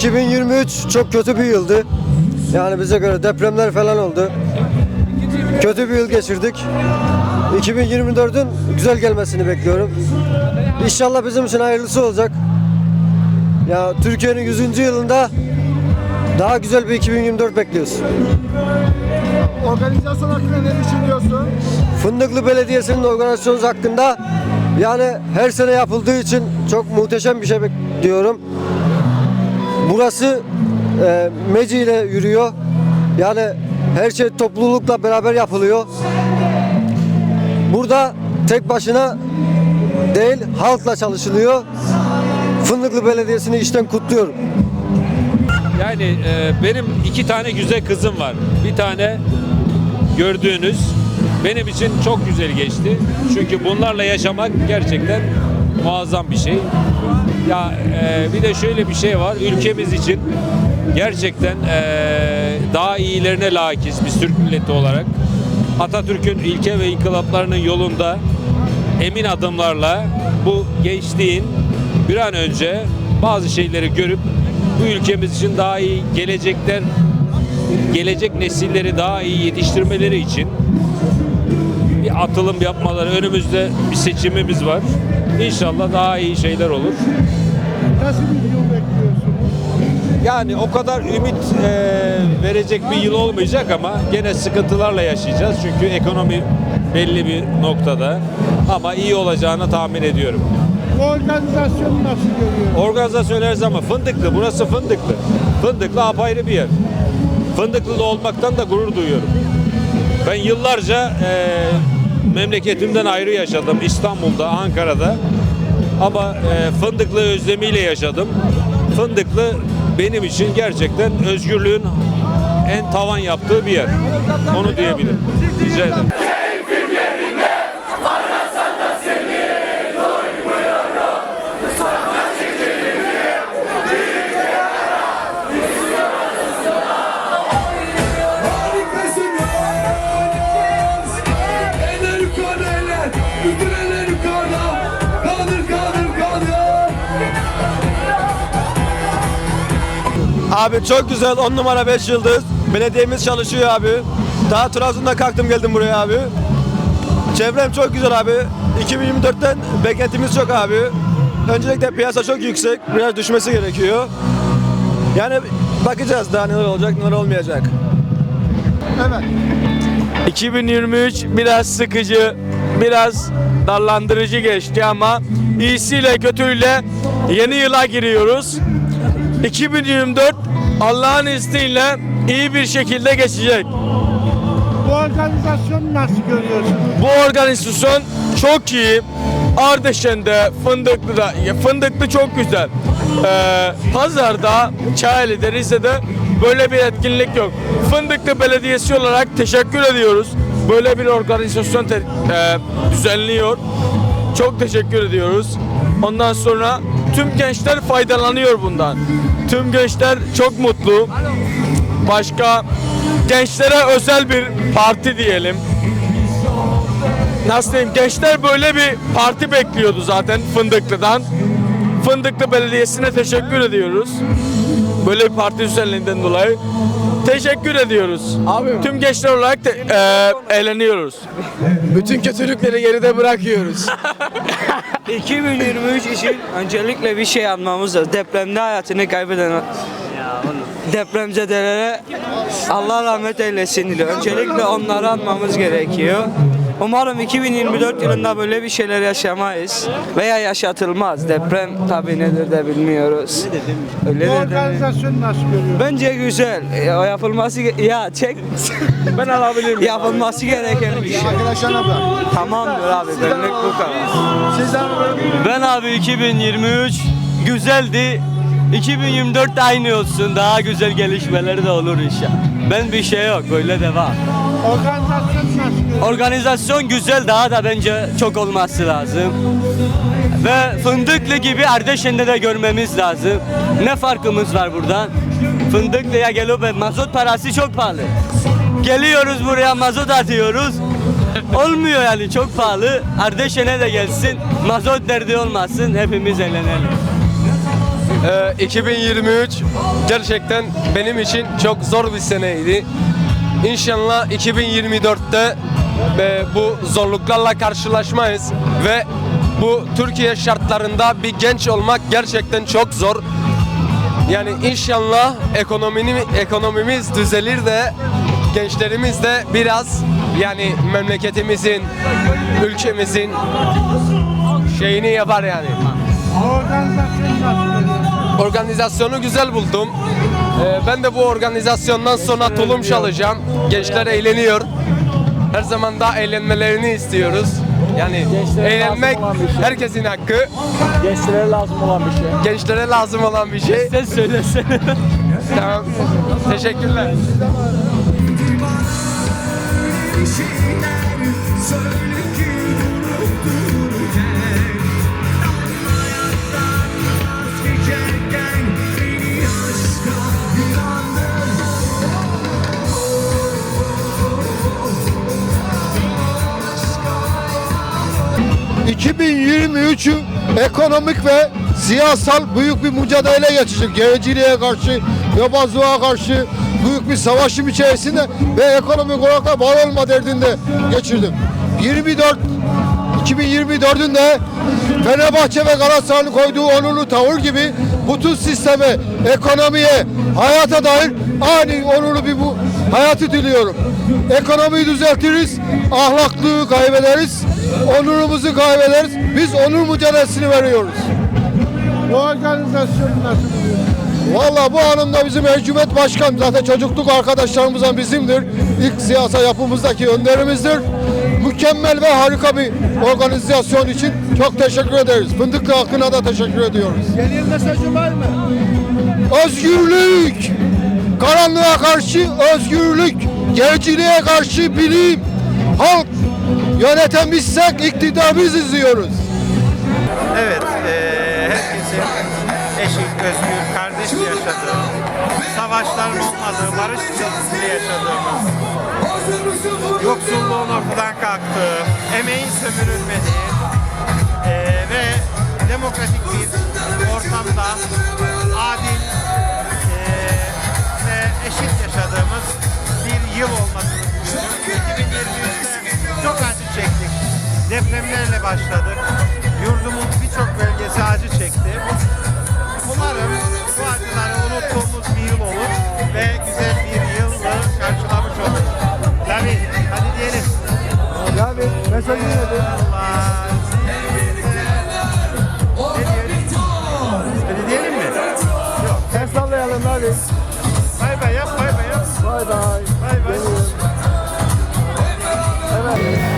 Abi 2023 çok kötü bir yıldı. Yani bize göre depremler falan oldu. Kötü bir yıl geçirdik. 2024'ün güzel gelmesini bekliyorum. İnşallah bizim için hayırlısı olacak. Ya Türkiye'nin 100. yılında daha güzel bir 2024 bekliyoruz. Organizasyon hakkında ne düşünüyorsun? Fındıklı Belediyesi'nin organizasyonu hakkında yani her sene yapıldığı için çok muhteşem bir şey diyorum. Burası e, Meci ile yürüyor. Yani her şey toplulukla beraber yapılıyor. Burada tek başına değil halkla çalışılıyor. Fındıklı Belediyesi'ni işten kutluyorum. Yani e, benim iki tane güzel kızım var. Bir tane gördüğünüz benim için çok güzel geçti. Çünkü bunlarla yaşamak gerçekten muazzam bir şey. Ya e, bir de şöyle bir şey var. Ülkemiz için gerçekten e, daha iyilerine layıkız biz Türk milleti olarak. Atatürk'ün ilke ve inkılaplarının yolunda emin adımlarla bu gençliğin bir an önce bazı şeyleri görüp bu ülkemiz için daha iyi gelecekler gelecek nesilleri daha iyi yetiştirmeleri için bir atılım yapmaları önümüzde bir seçimimiz var. İnşallah daha iyi şeyler olur. Nasıl bir yıl bekliyorsunuz? Yani o kadar ümit e, verecek bir yıl olmayacak ama gene sıkıntılarla yaşayacağız. Çünkü ekonomi belli bir noktada ama iyi olacağını tahmin ediyorum. Bu organizasyonu nasıl görüyorsun? Organizasyon her zaman fındıklı. Burası fındıklı. Fındıklı apayrı bir yer. Fındıklı'da olmaktan da gurur duyuyorum. Ben yıllarca e, memleketimden ayrı yaşadım. İstanbul'da, Ankara'da. Ama e, Fındıklı özlemiyle yaşadım. Fındıklı benim için gerçekten özgürlüğün en tavan yaptığı bir yer. Onu diyebilirim. Rica ederim. Abi çok güzel 10 numara 5 yıldız. Belediyemiz çalışıyor abi. Daha Trabzon'dan kalktım geldim buraya abi. Çevrem çok güzel abi. 2024'ten beklentimiz çok abi. Öncelikle piyasa çok yüksek. Biraz düşmesi gerekiyor. Yani bakacağız daha neler olacak neler olmayacak. Evet. 2023 biraz sıkıcı, biraz darlandırıcı geçti ama iyisiyle kötüyle yeni yıla giriyoruz. 2024 Allah'ın izniyle iyi bir şekilde geçecek. Bu organizasyonu nasıl görüyorsun? Bu organizasyon çok iyi. Ardeşen'de, Fındıklı'da, ya Fındıklı çok güzel. Ee, Pazar'da, Çayeli'de, Rize'de böyle bir etkinlik yok. Fındıklı Belediyesi olarak teşekkür ediyoruz. Böyle bir organizasyon te- e, düzenliyor. Çok teşekkür ediyoruz. Ondan sonra tüm gençler faydalanıyor bundan. Tüm gençler çok mutlu. Başka gençlere özel bir parti diyelim nasıl diyeyim gençler böyle bir parti bekliyordu zaten Fındıklı'dan. Fındıklı Belediyesi'ne teşekkür ediyoruz. Böyle bir parti düzenlediğinden dolayı. Teşekkür ediyoruz. Abi tüm gençler olarak da e, eğleniyoruz. Bütün kötülükleri geride bırakıyoruz. 2023 için öncelikle bir şey anmamız lazım. Depremde hayatını kaybeden depremzedelere Allah rahmet eylesin diyor. Öncelikle onları anmamız gerekiyor. Umarım 2024 yılında böyle bir şeyler yaşamayız veya yaşatılmaz. Deprem tabii nedir de bilmiyoruz. Öyle Bu de organizasyonu nasıl görüyorsun? Bence güzel. E, O yapılması ge- ya çek. ben alabilirim. Yapılması gereken bir şey. Arkadaşlarına bırak. Tamamdır abi. Benlik bu kadar. Sizden Ben abi 2023 güzeldi. 2024 de aynı olsun. Daha güzel gelişmeleri de olur inşallah. Ben bir şey yok. Böyle devam. görüyorsun? Organizasyon güzel. Daha da bence çok olması lazım. Ve Fındıklı gibi Ardeşen'de de görmemiz lazım. Ne farkımız var buradan? Fındıklı'ya gelip mazot parası çok pahalı. Geliyoruz buraya mazot atıyoruz. Olmuyor yani çok pahalı. Ardeşen'e de gelsin. Mazot derdi olmasın. Hepimiz eğlenelim. Ee, 2023 gerçekten benim için çok zor bir seneydi. İnşallah 2024'te e, bu zorluklarla karşılaşmayız ve bu Türkiye şartlarında bir genç olmak gerçekten çok zor. Yani inşallah ekonomini, ekonomimiz düzelir de gençlerimiz de biraz yani memleketimizin, ülkemizin şeyini yapar yani. Organizasyonu güzel buldum. Ee, ben de bu organizasyondan sonra tulum çalacağım. Gençler eğleniyor. Her zaman da eğlenmelerini istiyoruz. Yani eğlenmek herkesin hakkı. Gençlere lazım olan bir şey. Gençlere lazım olan bir şey. Sen söylesene. Tamam. Teşekkürler. 2023'ü ekonomik ve siyasal büyük bir mücadele geçecek. Gericiliğe karşı, yobazlığa karşı büyük bir savaşım içerisinde ve ekonomik olarak da var olma derdinde geçirdim. 24 2024'ün de Fenerbahçe ve Galatasaray'ın koyduğu onurlu tavır gibi bütün sisteme, ekonomiye, hayata dair ani onurlu bir bu hayatı diliyorum. Ekonomiyi düzeltiriz, ahlaklığı kaybederiz, onurumuzu kaybederiz. Biz onur mücadelesini veriyoruz. Bu organizasyonu nasıl? Vallahi bu anımda bizim Ercüment Başkan zaten çocukluk arkadaşlarımızdan bizimdir. İlk siyasa yapımızdaki önderimizdir. Mükemmel ve harika bir organizasyon için çok teşekkür ederiz. Fındıklı halkına da teşekkür ediyoruz. Yeni mesajı var mı? Özgürlük! Karanlığa karşı özgürlük, gericiliğe karşı bilim. Halk yöneten bizsek iktidar biz izliyoruz. Evet, eee herkesin eşit, özgür, kardeş yaşadığı, savaşların olmadığı, barış içerisinde yaşadığımız, yoksulluğun ortadan kalktığı, emeğin sömürülmediği eee, ve demokratik bir başladık. Yurdumun birçok bölgesi acı çekti. Umarım bu acıları unuttuğumuz bir yıl olur ve güzel bir yılı karşılamış olur. Tabii, hadi diyelim. Abi, mesajı nedir? sallayalım abi. Bay bay yap, bay bay yap. Bay bay. Bay bay. Evet.